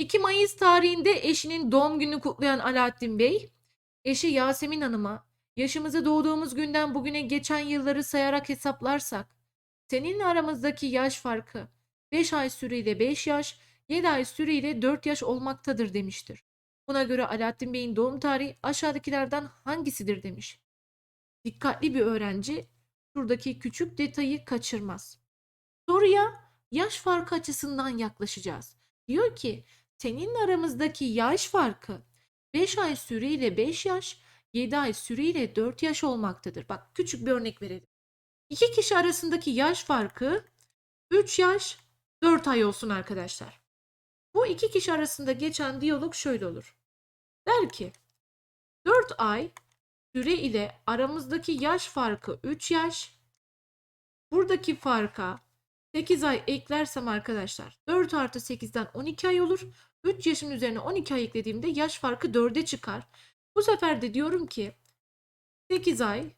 2 Mayıs tarihinde eşinin doğum gününü kutlayan Alaaddin Bey, eşi Yasemin Hanım'a yaşımızı doğduğumuz günden bugüne geçen yılları sayarak hesaplarsak, seninle aramızdaki yaş farkı 5 ay süreyle 5 yaş, 7 ay süreyle 4 yaş olmaktadır demiştir. Buna göre Alaaddin Bey'in doğum tarihi aşağıdakilerden hangisidir demiş. Dikkatli bir öğrenci şuradaki küçük detayı kaçırmaz. Soruya yaş farkı açısından yaklaşacağız. Diyor ki senin aramızdaki yaş farkı 5 ay süreyle 5 yaş, 7 ay süreyle 4 yaş olmaktadır. Bak küçük bir örnek verelim. İki kişi arasındaki yaş farkı 3 yaş, 4 ay olsun arkadaşlar. Bu iki kişi arasında geçen diyalog şöyle olur. Der ki 4 ay süre ile aramızdaki yaş farkı 3 yaş. Buradaki farka 8 ay eklersem arkadaşlar 4 artı 8'den 12 ay olur. 3 yaşın üzerine 12 ay eklediğimde yaş farkı 4'e çıkar. Bu sefer de diyorum ki 8 ay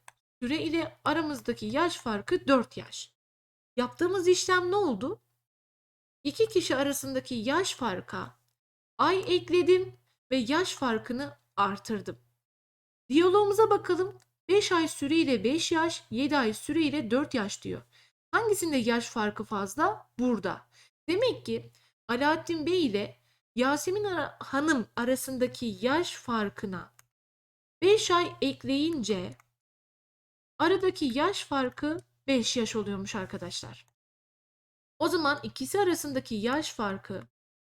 süre ile aramızdaki yaş farkı 4 yaş. Yaptığımız işlem ne oldu? İki kişi arasındaki yaş farka ay ekledim ve yaş farkını artırdım. Diyalogumuza bakalım. 5 ay süreyle 5 yaş, 7 ay süreyle 4 yaş diyor. Hangisinde yaş farkı fazla? Burada. Demek ki Alaaddin Bey ile Yasemin Hanım arasındaki yaş farkına 5 ay ekleyince aradaki yaş farkı 5 yaş oluyormuş arkadaşlar. O zaman ikisi arasındaki yaş farkı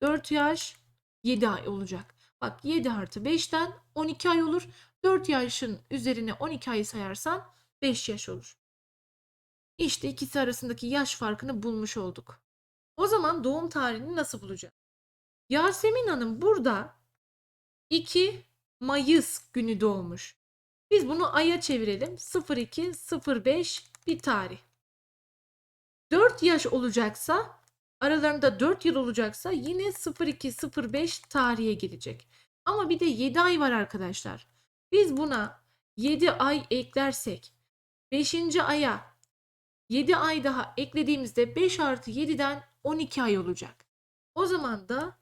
4 yaş 7 ay olacak. Bak 7 artı 5'ten 12 ay olur. 4 yaşın üzerine 12 ayı sayarsan 5 yaş olur. İşte ikisi arasındaki yaş farkını bulmuş olduk. O zaman doğum tarihini nasıl bulacağız? Yasemin Hanım burada 2 Mayıs günü doğmuş. Biz bunu aya çevirelim. 02 05 bir tarih. 4 yaş olacaksa aralarında 4 yıl olacaksa yine 02 05 tarihe gelecek. Ama bir de 7 ay var arkadaşlar. Biz buna 7 ay eklersek 5. aya 7 ay daha eklediğimizde 5 artı 7'den 12 ay olacak. O zaman da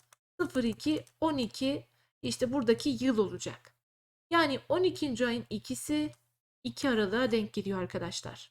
02 12 işte buradaki yıl olacak. Yani 12. ayın ikisi 2 aralığa denk geliyor arkadaşlar.